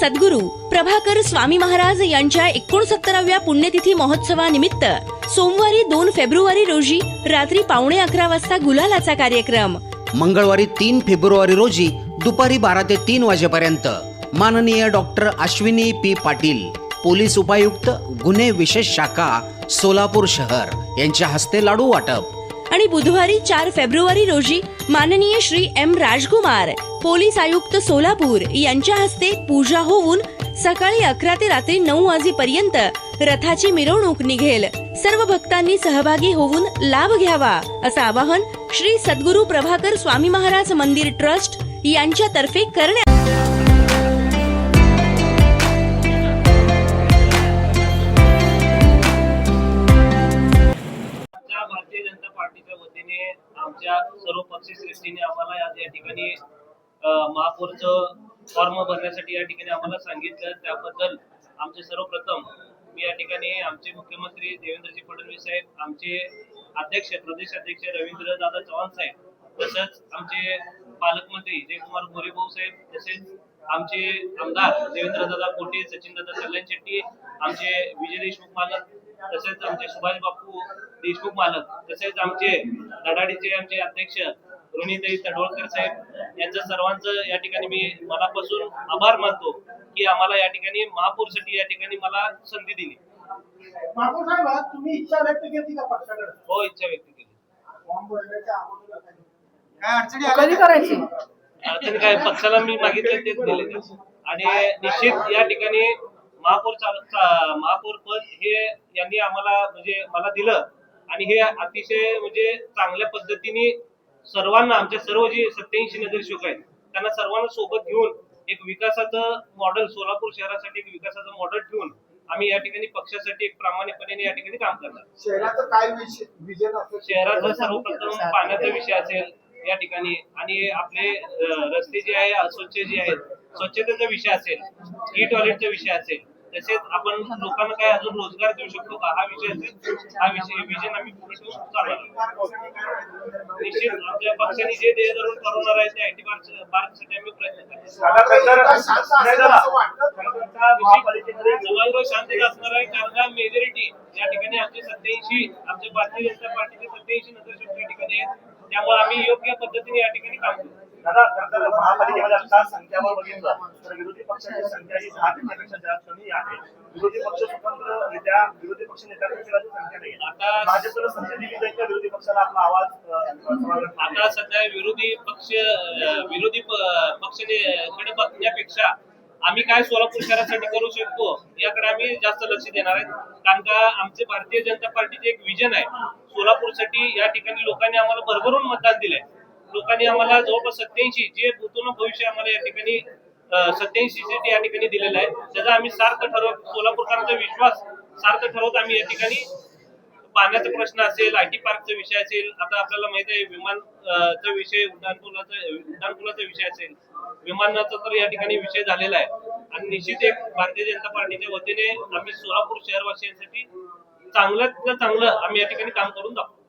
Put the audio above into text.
सद्गुरू प्रभाकर स्वामी महाराज यांच्या एकोणसत्तराव्या पुण्यतिथी महोत्सवानिमित्त सोमवारी दोन फेब्रुवारी रोजी रात्री पावणे अकरा वाजता गुलालाचा कार्यक्रम. मंगळवारी तीन फेब्रुवारी रोजी दुपारी बारा ते तीन वाजेपर्यंत माननीय doctor Ashwini P. Patil police उपायुक्त गुन्हे विशेष शाखा सोलापूर शहर यांच्या हस्ते लाडू वाटप. आणि बुधवारी चार फेब्रुवारी रोजी माननीय श्री एम राजकुमार पोलीस आयुक्त सोलापूर यांच्या हस्ते पूजा होऊन सकाळी अकरा ते रात्री नऊ वाजेपर्यंत रथाची मिरवणूक निघेल. सर्व भक्तांनी सहभागी होऊन लाभ घ्यावा असं आवाहन श्री सद्गुरू प्रभाकर स्वामी महाराज मंदिर ट्रस्ट यांच्यातर्फे करण्यात वतीने आमच्या सर्व पक्षी श्रेष्ठीने आम्हाला आज या ठिकाणी महापौरच फॉर्म भरण्यासाठी या ठिकाणी आम्हाला सांगितलं. त्याबद्दल आमचे सर्वप्रथम मी या ठिकाणी आमचे मुख्यमंत्री देवेंद्रजी फडणवीस साहेब आमचे अध्यक्ष प्रदेश अध्यक्ष रवींद्र दादा चव्हाण साहेब तसंच आमचे पालकमंत्री जयकुमार मोरेभाऊ साहेब तसेच आमचे आमदार देवेंद्र दादा कोटे सचिन दादा कल्याण शेट्टी आमचे विजय देशमुख मालक तसेच आमचे सुभाष बापू देशमुख मालक तसेच आमचे धडाडीचे आमचे अध्यक्ष रोहिणीताई तडवळकर साहेब यांचं सर्वांचं या ठिकाणी मी मनापासून आभार मानतो की आम्हाला या ठिकाणी महापौरसाठी या ठिकाणी मला संधी दिली. बापू साहेब आज तुम्ही इच्छा व्यक्त केली का पक्षाकडे? हो इच्छा व्यक्त केली. काय? अडचणी कधी करायची? अडचण काय? पक्षाला मी मागितले तेच दिले. ते. आणि निश्चित या ठिकाणी महापौर महापौर पद हे यांनी आम्हाला म्हणजे मला दिलं. आणि हे अतिशय म्हणजे चांगल्या पद्धतीने सर्वांना आमच्या सर्व जे सत्याऐंशी नगरसेवक आहेत त्यांना सर्वांना सोबत घेऊन एक विकासाचं मॉडेल सोलापूर शहरासाठी एक विकासाचं मॉडेल ठेवून आम्ही या ठिकाणी पक्षासाठी एक प्रामाणिकपणे या ठिकाणी काम करणार. शहराचं काय विजन शहराचा सर्वप्रथम पाण्याचा विषय असेल या ठिकाणी. आणि आपले रस्ते जे आहे अस्वच्छ जे आहेत स्वच्छतेचा विषय असेल ई टॉयलेटचा विषय असेल तसेच आपण लोकांना काय अजून रोजगार देऊ शकतो का? हा विषय असेल हा विषय विजन आम्ही पुढे ठेवून चालणार निश्चित आपल्या पक्षाने जे ध्येय धरून ठरवणार आहे ते आयटी पार्क पार्कसाठी आम्ही प्रयत्न करतो. शांतता असणार आहे कारण का मेजॉरिटी या ठिकाणी आमचे सत्याऐंशी आमच्या भारतीय जनता पार्टीचे सत्याऐंशी नगरसेवक या ठिकाणी आहेत त्यामुळे आम्ही योग्य पद्धतीने या ठिकाणी काम करू. दादा खरं तर महापालिकेमध्ये आता संख्यावर बघितलं तर विरोधी पक्षाची संख्या ही पेक्षापेक्षा जास्त कमी आहे. विरोधी पक्ष स्वतंत्ररित्या विरोधी पक्ष संख्या नाही. आता- भाजपला संधी दिली जाईल का विरोधी पक्षाला आपला आवाज आता सध्या विरोधी पक्ष विरोधी प- पक्षाकडे बघण्यापेक्षा आम्ही काय सोलापूर शहरासाठी करू शकतो याकडे आम्ही जास्त लक्ष देणार आहे. कारण का आमचे भारतीय जनता पार्टीचे एक विजन आहे. सोलापूरसाठी या ठिकाणी लोकांनी आम्हाला भरभरून मतदान दिलंय. लोकांनी आम्हाला जवळपास सत्याऐंशी जे भूतून भविष्य आम्हाला या ठिकाणी सत्याऐंशी सीट या ठिकाणी दिलेलं आहे त्याचा आम्ही सार्थ ठरवत सोलापूरकरांचा विश्वास सार्थ ठरवत आम्ही या ठिकाणी. पाण्याचा प्रश्न असेल आय टी पार्कचा विषय असेल आता आपल्याला माहीत आहे विमान चा विषय उड्डाणपुलाचा उड्डाणपुलाचा विषय असेल. विमानाचा तर या ठिकाणी विषय झालेला आहे. आणि निश्चित एक भारतीय जनता पार्टीच्या वतीने आम्ही सोलापूर शहरवासियांसाठी चांगल्यात चांगलं आम्ही या ठिकाणी काम करून दाखवू.